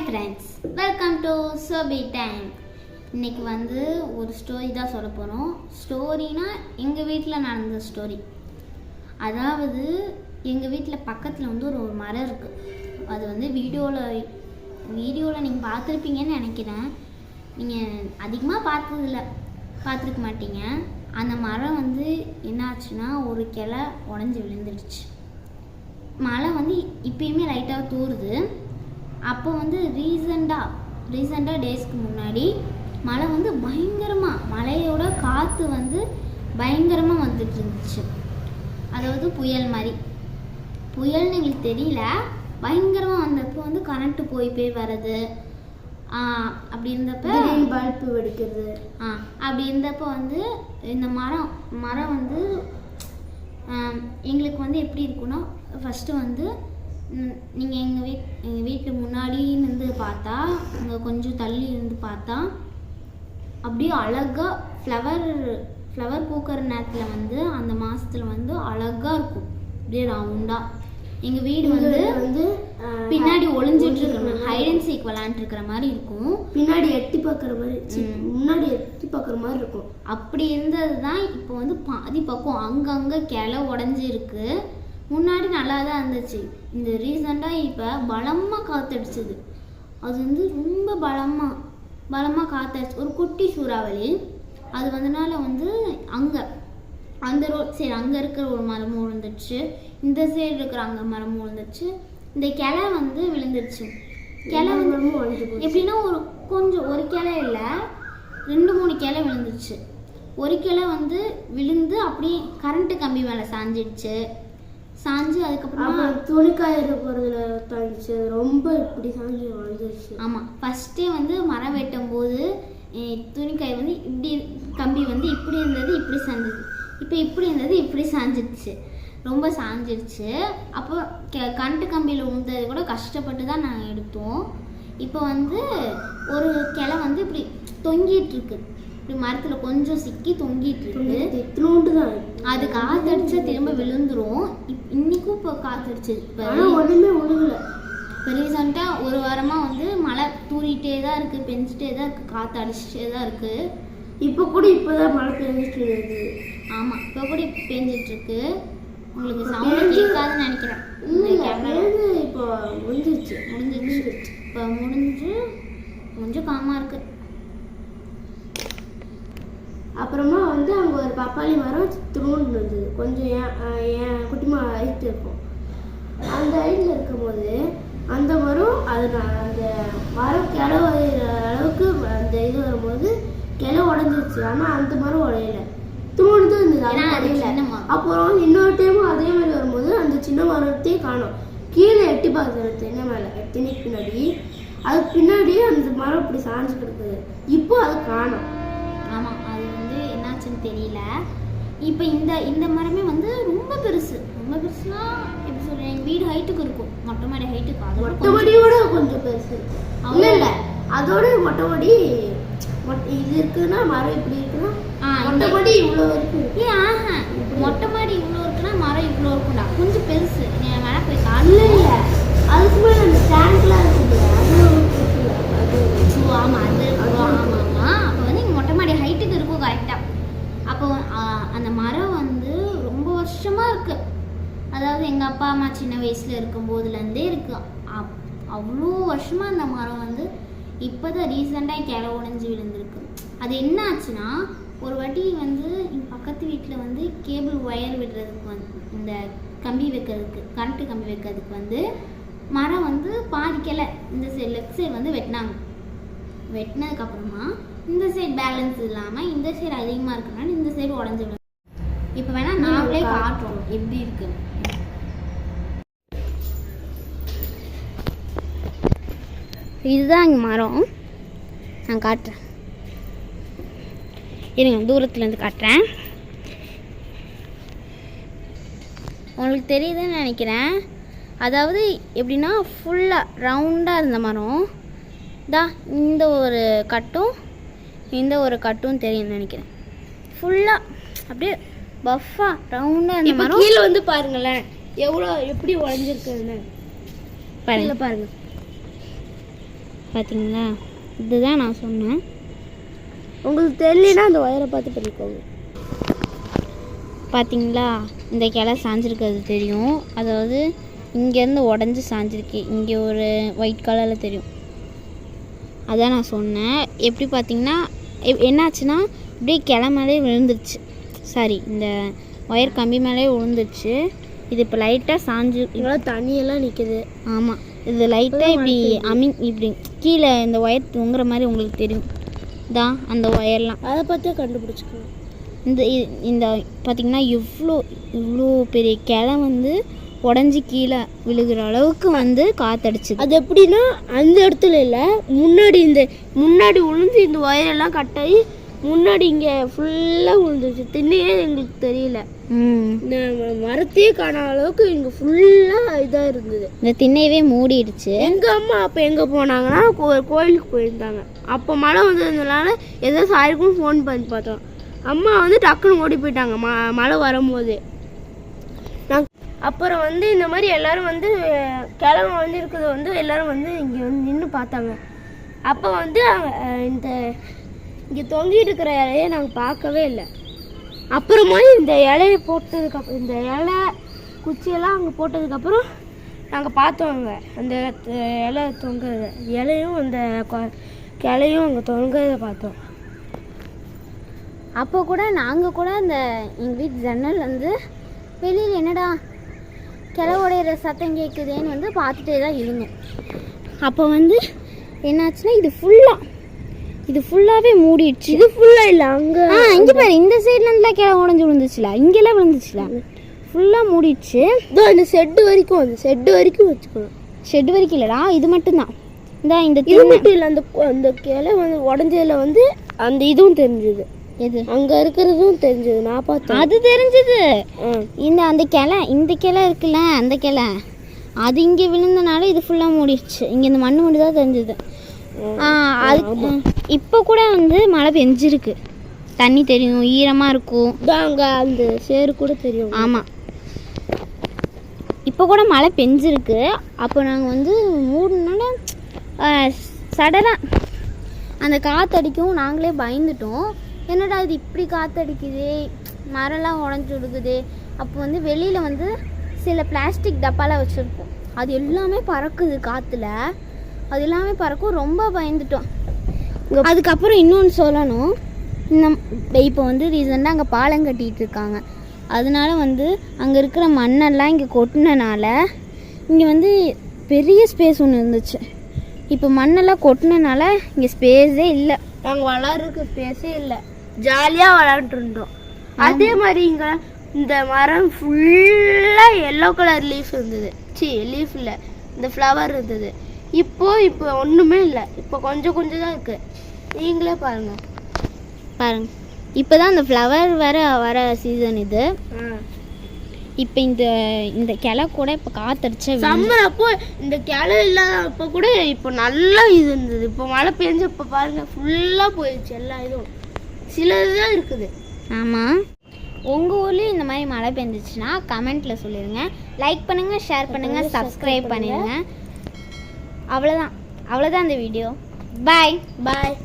Hi friends welcome to Sophie time இன்னைக்கு வந்து ஒரு ஸ்டோரி தான் சொல்ல போகிறோம் ஸ்டோரினா எங்கள் வீட்டில் நடந்த ஸ்டோரி அதாவது எங்கள் வீட்டில் பக்கத்தில் வந்து ஒரு ஒரு மரம் இருக்குது அது வந்து வீடியோவில் வீடியோவில் நீங்கள் பார்த்துருப்பீங்கன்னு நினைக்கிறேன். நீங்கள் அதிகமாக பார்த்ததில்ல. பார்த்துருக்க மாட்டீங்க. அந்த மரம் வந்து என்னாச்சுன்னா ஒரு கிளை உடஞ்சி விழுந்துடுச்சு. மழை வந்து இப்பயுமே லைட்டாக தூறுது. அப்போ வந்து ரீசண்டாக ரீசண்டாக டேஸ்க்கு முன்னாடி மழை வந்து பயங்கரமாக மழையோட காற்று வந்து பயங்கரமாக வந்துட்டு இருந்துச்சு அதாவது புயல் மாதிரி. புயல்னு எங்களுக்கு தெரியல. பயங்கரமாக வந்தப்போ வந்து கரண்ட்டு போய் போய் வர்றது. அப்படி இருந்தப்ப பல்பு வெடிக்கிறது. ஆ அப்படி இருந்தப்போ வந்து இந்த மரம் மரம் வந்து எங்களுக்கு வந்து எப்படி இருக்குன்னா ஃபஸ்ட்டு வந்து நீங்கள் எங்கள் வீட் எங்கள் வீட்டு முன்னாடி இருந்து பார்த்தா இங்கே கொஞ்சம் தள்ளி இருந்து பார்த்தா அப்படியே அழகாக ஃப்ளவர் ஃப்ளவர் பூக்கிற நேரத்தில் வந்து அந்த மாதத்துல வந்து அழகாக இருக்கும். அப்படியே ரவுண்டாக எங்கள் வீடு வந்து வந்து பின்னாடி ஒளிஞ்சிட்டு இருக்கிற ஹைட் அண்ட் சீக் விளாண்டுருக்கிற மாதிரி இருக்கும். பின்னாடி எட்டி பார்க்குற மாதிரி. முன்னாடி எட்டி பார்க்குற மாதிரி இருக்கும். அப்படி இருந்தது தான் இப்போ வந்து பாதி பக்கம் அங்கங்கே கிளை உடஞ்சிருக்கு. முன்னாடி நல்லா தான் இருந்துச்சு. இந்த ரீசெண்டாக இப்போ பலமாக காத்தடிச்சது. அது வந்து ரொம்ப பலமாக பலமாக காத்தடிச்சு ஒரு குட்டி சூறாவளி. அது வந்தனால வந்து அங்கே அந்த ரோட் சரி அங்கே இருக்கிற ஒரு மரமும் விழுந்துருச்சு இந்த சைடு இருக்கிற அங்கே மரமும் விழுந்துருச்சு இந்த கிளை வந்து விழுந்துருச்சு கிளை வந்து. எப்படின்னா ஒரு கொஞ்சம் ஒரு கிளை இல்லை ரெண்டு மூணு கிளை விழுந்துருச்சு ஒரு கிளை வந்து விழுந்து அப்படியே கரண்ட்டு கம்பி மேலே சாஞ்சிடுச்சு. சாஞ்சு அதுக்கப்புறமா துணி காயிற போகிறதுல ரொம்ப இப்படி சாஞ்சி வளர்ந்துருச்சு ஆமாம் ஃபஸ்ட்டே வந்து மரம் வெட்டும் போது துணிக்காய் வந்து இப்படி கம்பி வந்து இப்படி இருந்தது இப்படி சாஞ்சிச்சு இப்போ இப்படி இருந்தது இப்படி சாஞ்சிடுச்சு ரொம்ப சாஞ்சிடுச்சு அப்போ கெ கரண்ட்டு கம்பியில் விழுந்தது கூட கஷ்டப்பட்டு தான் நாங்கள் எடுத்தோம். இப்போ வந்து ஒரு கிளை வந்து இப்படி தொங்கிட்டு இருக்கு. இப்படி மரத்தில் கொஞ்சம் சிக்கி தொங்கிட்டு இருக்கு. இத்தினோண்டு தான் அது காத்தடிச்சா திரும்ப விழுந்துரும். இன்னைக்கும் இப்போ காத்தடிச்சு. இப்போ ஒன்றுமே ஒழுகல. இப்போ ரீசெண்டாக ஒரு வாரமாக வந்து மழை தூறிட்டே தான் இருக்குது பெஞ்சிட்டே தான் இருக்குது காற்று அடிச்சுட்டே தான் இருக்குது இப்போ கூட இப்போதான் மழை பெஞ்சிட்டு இருக்குது. ஆமாம் இப்போ கூட பெஞ்சிட்டு இருக்கு. உங்களுக்கு இப்ப சவுண்ட் கேட்காதுன்னு நினைக்கிறேன். இப்போ முடிஞ்சிருச்சு. முடிஞ்சிருச்சு. இப்போ முடிஞ்சு கொஞ்சம் காமாக இருக்குது அப்புறமா வந்து அங்கே ஒரு பப்பாளி மரம் திருண்டு இருந்தது கொஞ்சம் அஹ் என் குட்டிமா ஹைட் இருக்கும் அந்த ஹைட்டில் இருக்கும்போது அந்த மரம் அது நான் அந்த மரம் கிளை உடையிற அளவுக்கு அந்த இது வரும்போது கிளை உடஞ்சிருச்சு. ஆனால் அந்த மரம் உடையல. திருண்டு தான் இருந்தது. அப்புறம் இன்னொரு டைமும் அதே மாதிரி வரும்போது அந்த சின்ன மரத்தையும் காணோம். கீழே எட்டி பார்க்குறது தென்னை மேலே திணைக்கு பின்னாடி. அதுக்கு பின்னாடி அந்த மரம் இப்படி சாஞ்சு கிடக்குது இப்போ அது காணோம். அது வந்து என்னாச்சுன்னு தெரியல. இப்போ இந்த இந்த மரமே வந்து ரொம்ப பெருசு. ரொம்ப பெருசுனா எப்படி சொல்கிறேன் எங்கள் வீடு ஹைட்டுக்கு இருக்கும். மொட்டை மாடி ஹைட்டுக்கு அதோட மொட்டை கொஞ்சம் பெருசு. அவ்வளோ இல்ல இல்ல. அதோட மொட்டை மாடி மொட்டை இது இருக்குன்னா மரம் இப்படி இருக்குன்னா ஆ, மொட்டை இந்த- மாடி இவ்வளோ வரைக்கும் இருக்கு. ஏ ஆஹா. மொட்டை மாடி இவ்வளோ இருக்குன்னா மரம் இவ்வளோ இருக்கும்டா. கொஞ்சம் பெருசு. நீ வேணா போய் காட்டு. இல்ல அதுக்கு மேல அந்த டேங்க்லாம் இருக்குது அது இல்ல. அது ஆமாம் அது அது. ஆமாம் கரெக்டாக அப்போ அந்த மரம் வந்து ரொம்ப வருஷமாக இருக்குது அதாவது எங்கள் அப்பா அம்மா சின்ன வயசில் இருக்கும்போதுலேருந்தே இருக்குது அப்- அவ்வளோ வருஷமாக அந்த மரம் வந்து இப்போ தான் ரீசெண்டாக கிளை உடஞ்சி விழுந்திருக்கு. அது என்ன ஆச்சுன்னா ஒரு வாட்டி வந்து பக்கத்து வீட்டில் வந்து கேபிள் ஒயர் விடுறதுக்கு வந்து இந்த கம்பி வைக்கிறதுக்கு கரண்ட்டு கம்பி வைக்கிறதுக்கு வந்து மரம் வந்து பாதிக்கலை. இந்த சைடு லெஃப்ட் சைடு வந்து வெட்டினாங்க. வெட்டினதுக்கப்புறமா இந்த சைடு பேலன்ஸ் இல்லாமல் இந்த சைடு அதிகமாக இருக்கனால இந்த சைடு உடஞ்சி விழுந்து இப்போ வேணா நாங்களே காட்டுறோம். எப்படி இருக்கு இதுதான் இங்கே மரம். நான் காட்டுறேன். இருங்க தூரத்துலேருந்து காட்டுறேன். உங்களுக்கு தெரியுதுன்னு நினைக்கிறேன். அதாவது எப்படின்னா ஃபுல்லாக ரவுண்டாக இருந்த மரம். தா இந்த ஒரு கட்டும் இந்த ஒரு கட்டும் தெரியும்னு நினைக்கிறேன். ஃபுல்லாக அப்படியே பஃபாக ரவுண்டாக இப்ப மரம் கீழே வந்து பாருங்களேன். எவ்வளோ எப்படி உடஞ்சிருக்குன்னு பாருங்க. பாருங்க. பார்த்தீங்களா இதுதான் நான் சொன்னேன். உங்களுக்கு தெரியலனா அந்த ஒயரை பார்த்து பண்ணிக்கோங்க. பார்த்தீங்களா இந்த கிளை சாஞ்சிருக்கிறது தெரியும். அதாவது இங்கேருந்து உடஞ்சி சாஞ்சிருக்கு. இங்கே ஒரு ஒயிட் கலரில் தெரியும். அதான் நான் சொன்னேன். எப்படி பார்த்தீங்கன்னா என்னாச்சுன்னா அப்படியே கிளை மேலே விழுந்துருச்சு. சாரி இந்த ஒயர் கம்பி மேலே விழுந்துருச்சு. இது இப்போ லைட்டாக சாஞ்சு இவ்வளோ தண்ணியெல்லாம் நிற்குது ஆமாம் இது லைட்டாக இப்படி அமி இப்படி கீழே இந்த ஒயர் தொங்குற மாதிரி உங்களுக்கு தெரியும். தான் அந்த ஒயர்லாம். அதை பார்த்தே கண்டுபிடிச்சிக்கணும். இந்த இந்த பார்த்திங்கன்னா இவ்வளோ இவ்வளோ பெரிய கிளை வந்து உடஞ்சி கீழே விழுகிற அளவுக்கு வந்து காத்தடிச்சுது. அது எப்படின்னா அந்த இடத்துல இல்லை முன்னாடி இந்த முன்னாடி விழுந்து இந்த ஒயரெல்லாம் கட்டாயி முன்னாடி இங்கே ஃபுல்லாக விழுந்துருச்சு திண்ணையே எங்களுக்கு தெரியல. மரத்தையே காணாத அளவுக்கு இங்கே ஃபுல்லாக இதாக இருந்தது. இந்த திண்ணையவே மூடிடுச்சு. எங்கள் அம்மா அப்போ எங்கே போனாங்கன்னா கோ- கோயிலுக்கு போயிருந்தாங்க. அப்போ மழை வந்ததுனால ஏதோ சாயிருக்கும் ஃபோன் பண்ணி பார்த்தோம். அம்மா வந்து டக்குன்னு ஓடி போயிட்டாங்க. ம மழை வரும்போது. அப்புறம் வந்து இந்த மாதிரி எல்லாரும் வந்து அஹ், கிழமை வந்து இருக்கிறத வந்து எல்லாரும் வந்து இங்கே வந்து நின்று பார்த்தாங்க. அப்போ வந்து இந்த இங்கே தொங்கிட்டு இருக்கிற இலையை நாங்கள் பார்க்கவே இல்லை. அப்புறமா இந்த இலையை போட்டதுக்கப்புறம் இந்த இலை குச்சியெல்லாம் அங்கே போட்டதுக்கப்புறம் நாங்கள் பார்த்தோங்க அங்கே. அந்த இலை தொங்குறத. இலையும் அந்த கிளையும் அங்கே தொங்குறத பார்த்தோம். அப்போ கூட நாங்கள் கூட அந்த எங்கள் வீட்டு ஜன்னல் வந்து வெளியில் என்னடா கிளை உடையிற சத்தம் கேட்குதேன்னு வந்து பார்த்துட்டே தான் இருந்தோம். அப்போ வந்து என்னாச்சுன்னா இது ஃபுல்லாக இது ஃபுல்லாகவே மூடிடுச்சு. இது ஃபுல்லாக இல்லை அங்கே ஆ இங்கே பாரு இந்த சைட்லேருந்துலாம் கிளை உடஞ்சி விழுந்துச்சுல இங்கெல்லாம் விழுந்துச்சுல. ஃபுல்லாக மூடிடுச்சு. இதோ இந்த செட்டு வரைக்கும் அந்த செட்டு வரைக்கும் வச்சுக்கணும். ஷெட் வரைக்கும் இல்லைடா இது மட்டும்தான். இந்த இந்த இது மட்டும் இல்லை அந்த அந்த கிளை வந்து உடஞ்சதுல வந்து அந்த இதுவும் தெரிஞ்சுது. எது? அங்கே இருக்கிறதும் தெரிஞ்சது நான் பார்த்தேன். அது தெரிஞ்சது. இந்த அந்த கிளை இந்த கிளை இருக்குல்ல அந்த கிளை. அது இங்கே விழுந்தனால இது ஃபுல்லாக மூடிடுச்சு. இங்கே இந்த மண்ணு மட்டும் தான் தெரிஞ்சது. அது இப்போ கூட வந்து மழை பெஞ்சிருக்கு. தண்ணி தெரியும் ஈரமாக இருக்கும். அங்கே அந்த சேரு கூட தெரியும். ஆமாம் இப்போ கூட மழை பெஞ்சிருக்கு. அப்போ நாங்கள் வந்து மூணுனால சடனாக அந்த காற்றடிக்கும் நாங்களே பயந்துட்டோம். என்னடா இது இப்படி காற்றடிக்குதே மரம்லாம் உடஞ்சி விடுக்குதே அப்போ வந்து வெளியில் வந்து சில பிளாஸ்டிக் டப்பாலாம் வச்சுருப்போம். அது எல்லாமே பறக்குது காற்றுல அது எல்லாமே பறக்கும். ரொம்ப பயந்துட்டோம். அதுக்கப்புறம் இன்னொன்று சொல்லணும். இந்த இப்போ வந்து ரீசெண்டாக அங்கே பாலம் கட்டிட்டு இருக்காங்க. அதனால வந்து அங்கே இருக்கிற மண்ணெல்லாம் இங்கே கொட்டினனால இங்கே வந்து பெரிய ஸ்பேஸ் ஒன்று இருந்துச்சு. இப்போ மண்ணெல்லாம் கொட்டினனால இங்கே ஸ்பேஸே இல்லை. நாங்கள் விளாட்றதுக்கு ஸ்பேஸே இல்லை. ஜாலியாக விளாண்டுட்டு இருந்தோம் அதே மாதிரி இங்கே இந்த மரம் ஃபுல்லாக எல்லோ கலர் லீஃப் இருந்தது. சி லீஃப் இல்லை. இந்த ஃப்ளவர் இருந்தது. இப்போ இப்போ ஒன்றுமே இல்லை. இப்போ கொஞ்சம் கொஞ்சம் தான் இருக்குது நீங்களே பாருங்கள் பாருங்க. இப்போ தான் அந்த ஃப்ளவர் வர வர சீசன் இது. இப்போ இந்த இந்த கிளை கூட இப்போ காத்தடிச்ச சம்மர் அப்போ இந்த கிளை இல்லாத அப்போ கூட இப்போ நல்லா இது இருந்தது. இப்போ மழை பெஞ்சப்போ பாருங்க ஃபுல்லாக போயிடுச்சு எல்லா இதுவும். சில இதுதான் இருக்குது. ஆமாம் உங்கள் ஊர்லேயும் இந்த மாதிரி மழை பெஞ்சிச்சுன்னா கமெண்ட்டில் சொல்லிடுங்க லைக் பண்ணுங்கள் ஷேர் பண்ணுங்கள் சப்ஸ்கிரைப் பண்ணிடுங்க அவ்வளோதான் அவ்வளோதான் இந்த வீடியோ பாய் பாய்